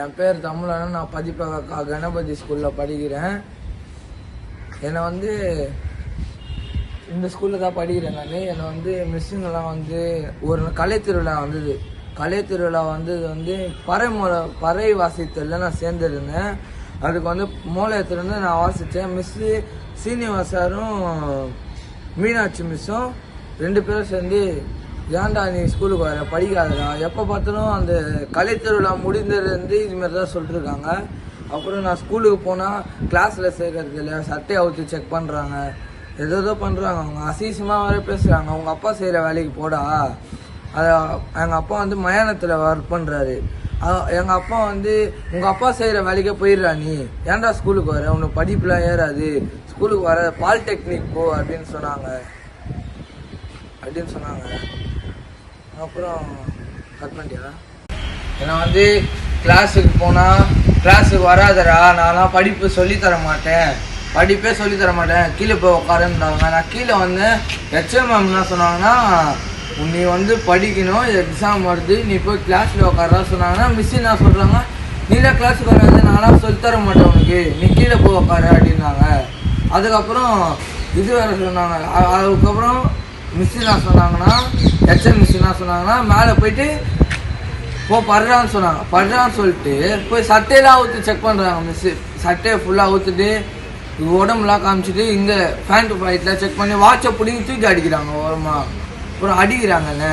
என் பேர் தமிழன் நான் பதிப்பகக்கா கணபதி ஸ்கூலில் படிக்கிறேன். என்னை வந்து இந்த ஸ்கூலில் தான் படிக்கிறேன் நான். என்னை வந்து மிஸ்ஸுங்கெல்லாம் வந்து ஒரு கலை திருவிழா வந்தது. கலை திருவிழா வந்தது வந்து பறை மூல பறை வாசித்தலில் நான் சேர்ந்துருந்தேன். அதுக்கு வந்து மூலயத்துலேருந்து நான் வாசித்தேன் மிஸ்ஸு சீனிவாசாரும் மீனாட்சி மிஸ்ஸும் ரெண்டு பேரும் சேர்ந்து ஏன்டா நீ ஸ்கூலுக்கு வர? படிக்காதடா. எப்போ பார்த்தாலும் அந்த கலை திருவிழா முடிந்ததுலேருந்து இதுமாரி தான் சொல்லிட்டுருக்காங்க. அப்புறம் நான் ஸ்கூலுக்கு போனால் கிளாஸில் சேர்க்கறது இல்லை. சட்டையை அவுத்து செக் பண்ணுறாங்க ஏதோ பண்ணுறாங்க அவங்க அசீசமாக வேற பேசுகிறாங்க அவங்க அப்பா செய்கிற வேலைக்கு போடா. அதை எங்கள் அப்பா வந்து மயானத்தில் ஒர்க் பண்ணுறாரு எங்கள் அப்பா வந்து உங்கள் அப்பா செய்கிற வேலைக்கே போயிடுறா நீ. ஏன்டா ஸ்கூலுக்கு வர? உனக்கு படிப்புலாம் ஏறாது. ஸ்கூலுக்கு வர பாலிடெக்னிக் போ அப்படின்னு சொன்னாங்க. அப்படின்னு சொன்னாங்க. அப்புறம் கட் பண்ணிட்டியா? ஏன்னா வந்து கிளாஸுக்கு போனால் கிளாஸுக்கு வராதடா நான்லாம் படிப்பு சொல்லித் தர மாட்டேன். படிப்பே சொல்லித் தர மாட்டேன். கீழே போய் உட்காருன்றாங்க நான் கீழே வந்து ஹெச்எம் மேம் என்ன சொன்னாங்கன்னா நீ வந்து படிக்கணும் எக்ஸாம் வருது நீ போய் கிளாஸில் உட்காரா சொன்னாங்கன்னா மிஸ் என்ன சொல்கிறாங்க நீலாம் கிளாஸுக்கு வராது நான்லாம் சொல்லித் தர மாட்டேன் உனக்கு. நீ கீழே போய் உட்காரு அப்படின்னாங்க. அதுக்கப்புறம் இது வேறு சொன்னாங்க. அதுக்கப்புறம் மிஸ் என்ன சொன்னாங்கன்னா ஹெச்எம் மிஸ் என்ன சொன்னாங்கன்னா மேலே போயிட்டு போ படுறான்னு சொன்னாங்க. படுறான்னு சொல்லிட்டு போய் சட்டையெல்லாம் அவுத்து செக் பண்ணுறாங்க மிஸ்ஸு சட்டையை ஃபுல்லாக அவுத்துட்டு உடம்புலாம் காமிச்சிட்டு இங்கே ஃபேண்ட் ஃபைட்டில் செக் பண்ணி வாட்சை பிடிங்கி தூக்கி அடிக்கிறாங்க ஓரமாக அப்புறம் அடிக்கிறாங்கண்ணே